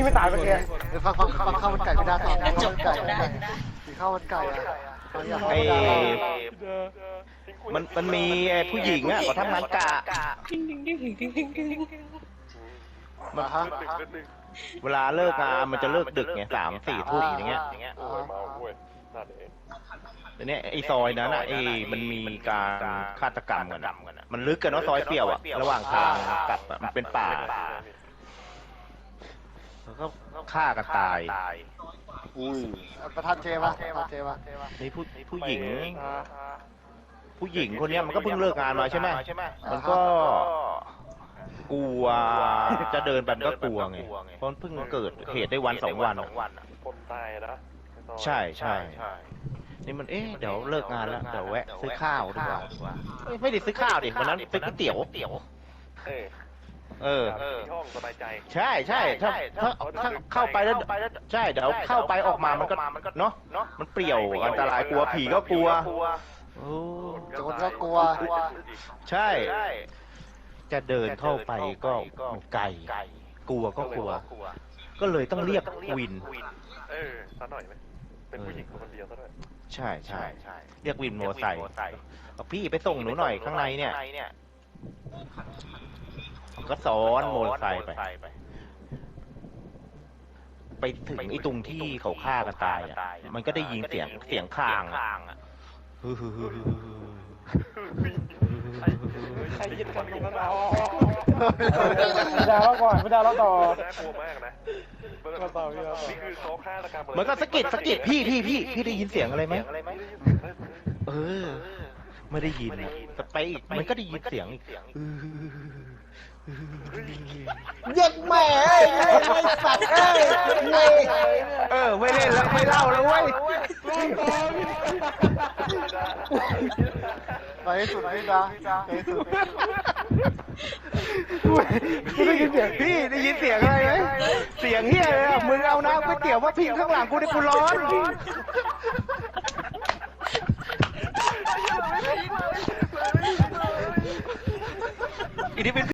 พี่ไม่ตายเมื่อกี้เดี๋ยวฟังฟังฟังข้าวมันไก่ไม่ได้ฟังแล้วจข้าวบมันจไก่บได้ได้สีข้าวมันไก่อะฟังอย่างไอ้ข้าวมันไก่มันมันมีไอ้ผู้หญิงอะเขาทำงานกะมาฮะเวลาเลิกงานมันจะเลิกดึกไงสามสี่ทุ่มอย่างเงี้ยอ่าฮะแต่เนี้ยไอ้ซอยนั้นอะไอ้มันมีการฆาตกรรมกันอะมันลึกกันเนาะซอยเปรี้ยวอะระหว่างทางกลับอะมันเป็นป่า แล้วก็ฆ่ากันตาย อุ้ยประธานเจปะประธานเจปะนี่ผู้ผู้หญิง ผู้หญิงคนเนี้ยมันก็เพิ่งเลิกงานมาใช่ไหมมันก็กลัวจะเดินไปมันก็กลัวไงเพราะมันเพิ่งเกิดเหตุได้วันสองวันอะคนตายนะใช่ใช่นี่มันเอ๊ะเดี๋ยวเลิกงานแล้วเดี๋ยวแวะซื้อข้าวดีกว่าเอ้ยไม่ได้ซื้อข้าวดิวันนั้นซื้อก๋วยเตี๋ยวเออ เออที่ห้องสบายใจใช่ใช่ถ้าถ้าถ้าเข้าไปแล้วใช่เดี๋ยวเข้าไปออกมามันก็เนาะมันเปรี่ยวอันตรายกลัวผีก็กลัวโอ้โจรก็กลัวใช่จะเดินเข้าไปก็ไกลกลัวก็กลัว ก็เลยต้องเรียกวิน เออซะหน่อยไหมเป็นผู้หญิงคนเดียวซะหน่อยใช่ใช่เรียกวินมอเตอร์ไซค์บอกพี่ไปส่งหนูหน่อยข้างในเนี่ย ก็ซ้อนมอเตอร์ไซค์ไป ไปถึงไอ้ตรงที่เขาฆ่ากันตายอะ มันก็ได้ยินเสียงเสียงคลางอะฮึฮึฮึฮึฮึใครยึดกันตรงนั้นเอาไม่ได้แล้วก่อนไม่ได้แล้วต่อน่ากลัวมากนะมาต่อพี่ครับนี่คือโต๊ะฆ่าตกรรมมันก็สะกิดสะกิดพี่พี่พี่พี่ได้ยินเสียงอะไรไหมเออ ไม่ได้ยินอะแต่ไปอีกมันก็ได้ยินเสียงอีกเย็ดแม่เอ้ยไอ้สัตว์เอ้ยเว้ยเออไม่เล่นแล้วไม่เล่าแล้วเว้ยไปให้สุดพี่ดาไปให้สุดพี่ได้ยินเสียงพี่ได้ยินเสียงอะไรไหมเสียงเฮียเลยอะมึงเอาน้ำก๋วยเตี๋ยวมาพิงข้างหลังกูดิกูร้อน it even